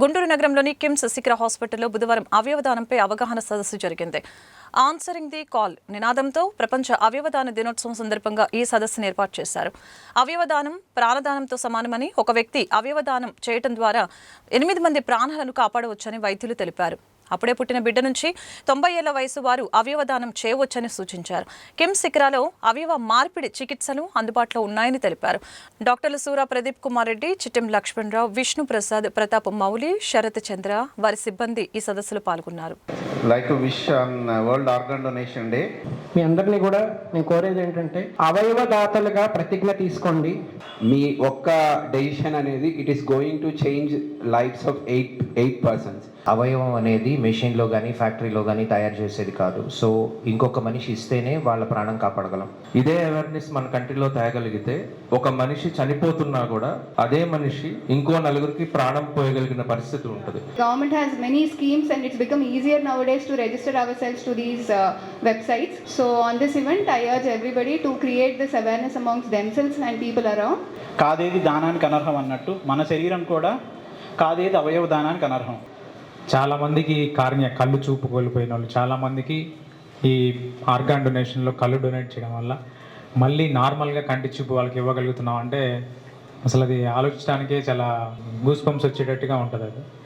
గుంటూరు నగరంలోని కిమ్స్ శిఖర హాస్పిటల్లో బుధవారం అవయవదానంపై అవగాహన సదస్సు జరిగింది. ఆన్సరింగ్ ది కాల్ నినాదంతో ప్రపంచ అవయవదాన దినోత్సవం సందర్భంగా ఈ సదస్సును ఏర్పాటు చేశారు. అవయవదానం ప్రాణదానంతో సమానమని ఒక వ్యక్తి అవయవదానం చేయటం ద్వారా ఎనిమిది మంది ప్రాణాలను కాపాడవచ్చని వైద్యులు తెలిపారు. అప్పుడే పుట్టిన బిడ్డ నుంచి తొంభై ఏళ్ళ వయసు వారు అవయవదానం చేయవచ్చని సూచించారు. కిమ్స్ శిఖరాలో అవయవ మార్పిడి చికిత్సలు అందుబాటులో ఉన్నాయని తెలిపారు. డాక్టర్లు సూరా ప్రదీప్ కుమార్ రెడ్డి చిట్టెం లక్ష్మణరావు విష్ణు ప్రసాద్ ప్రతాప్ మౌలి శరత్ చంద్ర వారి సిబ్బంది ఈ సదస్సులో పాల్గొన్నారు. Like to wish on uh, World Organ Donation Day. మీ అందరినీ కూడా నేను కోరేది ఏంటంటే అవయవ దాతలుగా ప్రతిజ్ఞ తీసుకోండి. మీ ఒక్క డెసిషన్ అనేది it is going to change lifes of eight eight persons అవయవం అనేది మెషిన్లో కానీ ఫ్యాక్టరీలో కానీ తయారు చేసేది కాదు. సో ఇంకొక మనిషి ఇస్తేనే వాళ్ళ ప్రాణం కాపాడగలం. ఇదే అవేర్నెస్ మన కంట్రీలో తేగలిగితే ఒక మనిషి చనిపోతున్నా కూడా అదే మనిషి ఇంకో నలుగురికి ప్రాణం పోయగలిగిన పరిస్థితి ఉంటుంది. Government has many schemes and it's become easier nowadays to register ourselves to these uh, websites. So on this event, I urge everybody to create this awareness amongst themselves and people around. కాదేది దానానికి అనర్హం అన్నట్టు మన శరీరం కూడా కాదేది అవయవ దానానికి అనర్హం చాలామందికి కార్య కళ్ళు చూపు కోల్పోయిన వాళ్ళు చాలామందికి ఈ ఆర్గాన్ డొనేషన్లో కళ్ళు డొనేట్ చేయడం వల్ల మళ్ళీ నార్మల్గా కంటి చూపు వాళ్ళకి ఇవ్వగలుగుతున్నాం అంటే అసలు అది ఆలోచించడానికే చాలా గూస్ పంప్స్ వచ్చేటట్టుగా ఉంటుంది అది